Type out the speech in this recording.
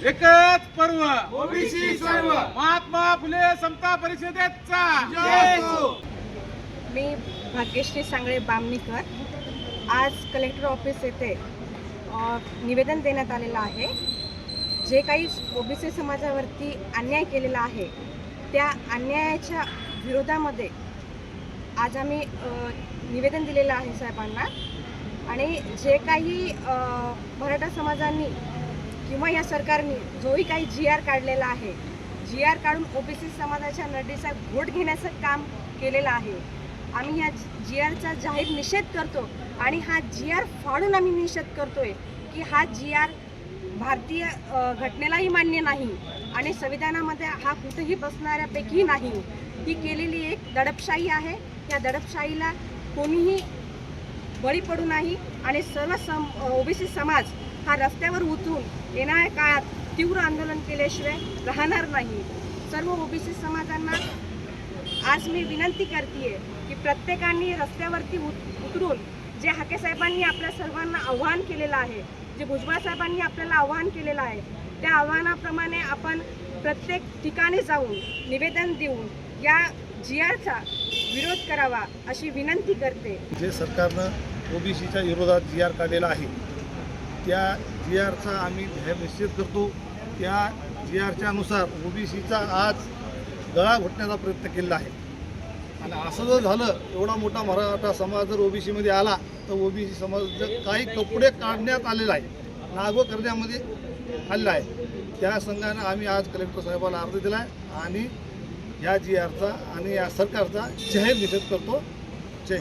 एकच पर्व ओबीसी सर्व महात्मा फुले समता परिषदेचा मी भाग्यश्री सांगळे बामणीकर आज कलेक्टर ऑफिस येथे निवेदन देण्यात आलेलं आहे जे काही ओबीसी समाजावरती अन्याय केलेला आहे त्या अन्यायाच्या विरोधामध्ये आज आम्ही निवेदन दिलेलं आहे साहेबांना आणि जे काही मराठा समाजांनी किंवा या सरकारने जोही काही जी आर काढलेला आहे जी आर काढून ओबीसी समाजाच्या नडीचा घोट घेण्याचं काम केलेलं आहे. आम्ही या जी आरचा जाहीर निषेध करतो आणि हा जी आर फाडून आम्ही निषेध करतोय की हा जी आर भारतीय घटनेलाही मान्य नाही आणि संविधानामध्ये हा कुठेही बसणाऱ्यापैकी नाही. ही केलेली एक दडपशाही आहे. या दडपशाहीला कोणीही बळी पडू नाही आणि सर्व सम ओबीसी समाज हा रस्त्यावर उतरून येणाऱ्या काळात तीव्र आंदोलन केल्याशिवाय राहणार नाही. सर्व ओबीसी समाजांना आज मी विनंती करते की प्रत्येकाने रस्त्यावरती उत उतरून जे हाके साहेबांनी आपल्या सर्वांना आव्हान केलेलं आहे जे भुजबळ साहेबांनी आपल्याला आव्हान केलेलं आहे त्या आव्हानाप्रमाणे आपण प्रत्येक ठिकाणी जाऊन निवेदन देऊन या जी आरचा विरोध करावा अशी विनंती करते. जे सरकारनं ओबीसीच्या विरोधात जी आर काढलेला आहे. त्या जी आरचा आम्ही निश्चित करतो. त्या जी आरच्या अनुसार ओबीसीचा आज गळा घोटण्याचा प्रयत्न केलेला आहे. आणि असं जर झालं एवढा मोठा मराठा समाज जर ओबीसीमध्ये आला तर ओबीसी समाज काही कपडे काढण्यात आलेला आहे. लागू करण्यामध्ये आलेला आहे. त्या संघानं आम्ही आज कलेक्टर साहेबाला अर्ज दिला आहे आणि या जी आरचा आणि या सरकारचा जाहीर निषेध करतो. जय